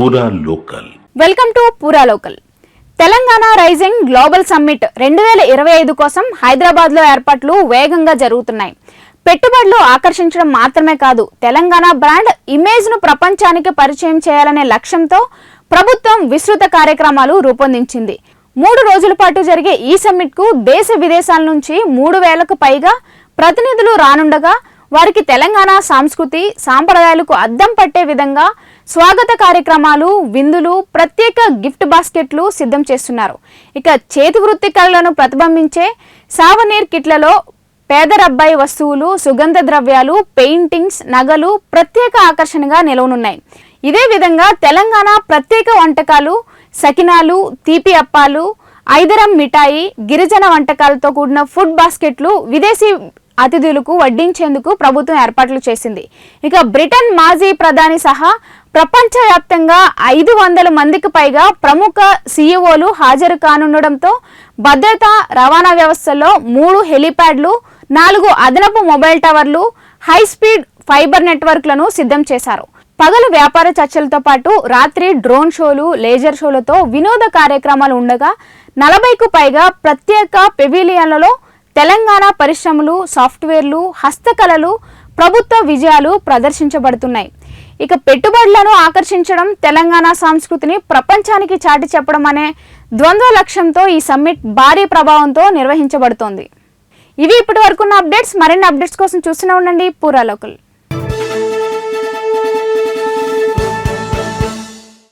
పూరా local welcome to పూరా local Telangana rising global summit రెండు వేల ఇరవై ఐదు కోసం హైదరాబాద్లో ఏర్పాట్లు వేగంగా జరుగుతున్నాయి. పెట్టుబడులు ఆకర్షించడం మాత్రమే కాదు తెలంగాణ బ్రాండ్ ఇమేజ్ను ప్రపంచానికి పరిచయం చేయాలనే లక్ష్యంతో ప్రభుత్వం విస్తృత కార్యక్రమాలు రూపొందించింది. మూడు రోజుల పాటు జరిగే ఈ సమ్మిట్కు దేశ విదేశాల నుంచి మూడు వేలకు పైగా ప్రతినిధులు రానుండగా వారికి తెలంగాణ సంస్కృతి సాంప్రదాయాలకు అద్దం పట్టే విధంగా స్వాగత కార్యక్రమాలు విందులు ప్రత్యేక గిఫ్ట్ బాస్కెట్లు సిద్ధం చేస్తున్నారు. ఇక చేతి వృత్తి కళలను ప్రతిబింబించే సావనీర్ కిట్లలో పేదరబ్బాయి వస్తువులు సుగంధ ద్రవ్యాలు పెయింటింగ్స్ నగలు ప్రత్యేక ఆకర్షణగా నిలవనున్నాయి. ఇదే విధంగా తెలంగాణ ప్రత్యేక వంటకాలు సకినాలు తీపి అప్పాలు ఐదరం మిఠాయి గిరిజన వంటకాలతో కూడిన ఫుడ్ బాస్కెట్లు విదేశీ అతిథులకు వడ్డించేందుకు ప్రభుత్వం ఏర్పాట్లు చేసింది. ఇక బ్రిటన్ మాజీ ప్రధాని సహా ప్రపంచవ్యాప్తంగా ఐదు వందల మందికి పైగా ప్రముఖ సీఈఓలు హాజరు కానుండడంతో భద్రత రవాణా వ్యవస్థలో మూడు హెలిప్యాడ్లు నాలుగు అదనపు మొబైల్ టవర్లు హై స్పీడ్ ఫైబర్ నెట్వర్క్లను సిద్ధం చేశారు. పగలు వ్యాపార చర్చలతో పాటు రాత్రి డ్రోన్ షోలు లేజర్ షోలతో వినోద కార్యక్రమాలు ఉండగా నలభైకు పైగా ప్రత్యేక పెవిలియన్లలో తెలంగాణ పరిశ్రమలు సాఫ్ట్వేర్లు హస్తకళలు ప్రభుత్వ విజయాలు ప్రదర్శించబడుతున్నాయి. ఇక పెట్టుబడులను ఆకర్షించడం తెలంగాణ సంస్కృతిని ప్రపంచానికి చాటి చెప్పడం అనే ద్వంద్వ లక్ష్యంతో ఈ సమ్మిట్ భారీ ప్రభావంతో నిర్వహించబడుతోంది. ఇవి ఇప్పటి వరకున్న అప్డేట్స్. మరిన్ని అప్డేట్స్ కోసం చూస్తూనే ఉండండి. పూరా లోకల్.